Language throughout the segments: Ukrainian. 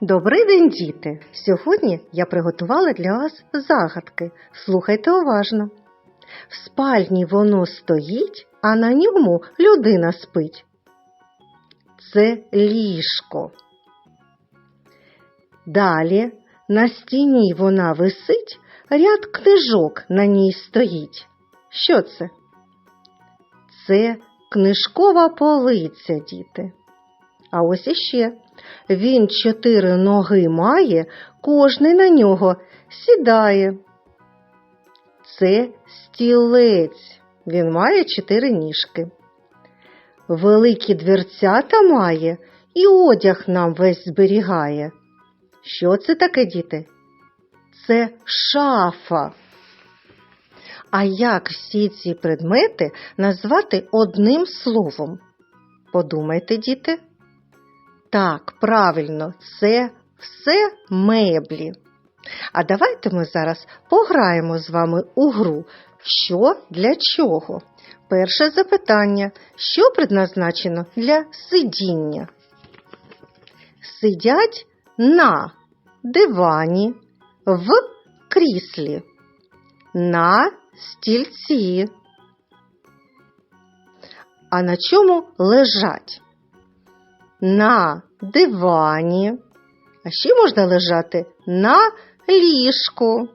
Добрий день, діти! Сьогодні я приготувала для вас загадки. Слухайте уважно. В спальні воно стоїть, а на ньому людина спить. Це ліжко. Далі на стіні вона висить, ряд книжок на ній стоїть. Що це? Це книжкова полиця, діти. А ось іще. Він чотири ноги має, кожний на нього сідає. Це стілець. Він має чотири ніжки. Великі дверцята має і одяг нам весь зберігає. Що це таке, діти? Це шафа. А як всі ці предмети назвати одним словом? Подумайте, діти. Так, правильно, це все меблі. А давайте ми зараз пограємо з вами у гру. Що для чого? Перше запитання. Що предназначено для сидіння? Сидять на дивані, в кріслі, на стільці. А на чому лежать? На дивані, а ще можна лежати на ліжку.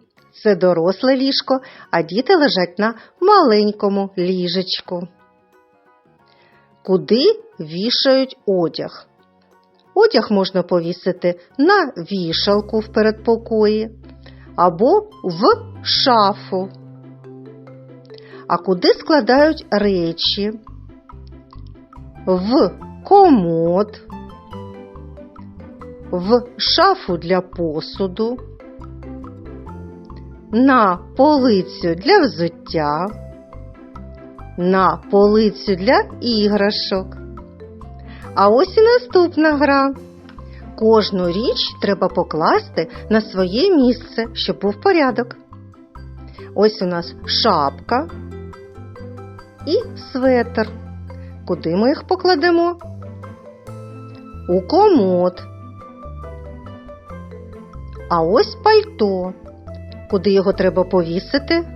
Це доросле ліжко, а діти лежать на маленькому ліжечку. Куди вішають одяг? Одяг можна повісити на вішалку в передпокої або в шафу. А куди складають речі? В комод, в шафу для посуду, на полицю для взуття, на полицю для іграшок. А ось і наступна гра. Кожну річ треба покласти на своє місце, щоб був порядок. Ось у нас шапка і светр. Куди ми їх покладемо? У комод. А ось пальто. Куди його треба повісити?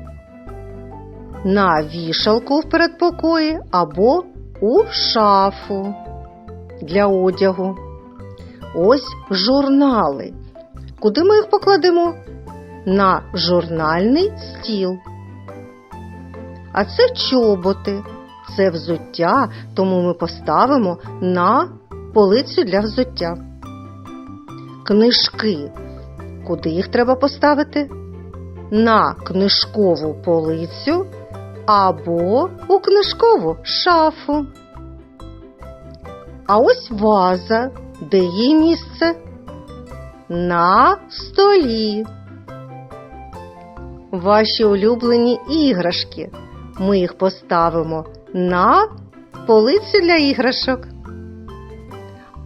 На вішалку в передпокої або у шафу для одягу. Ось журнали. Куди ми їх покладемо? На журнальний стіл. А це чоботи. Це взуття, тому ми поставимо на полицю для взуття. Книжки. Куди їх треба поставити? На книжкову полицю або у книжкову шафу. А ось ваза. Де її місце? На столі. Ваші улюблені іграшки. Ми їх поставимо на полицю для іграшок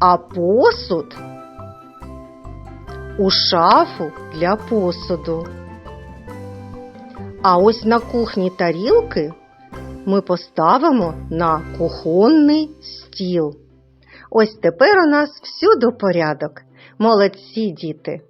а посуд у шафу для посуду. А ось на кухні тарілки ми поставимо на кухонний стіл. Ось тепер у нас всюди порядок. Молодці діти!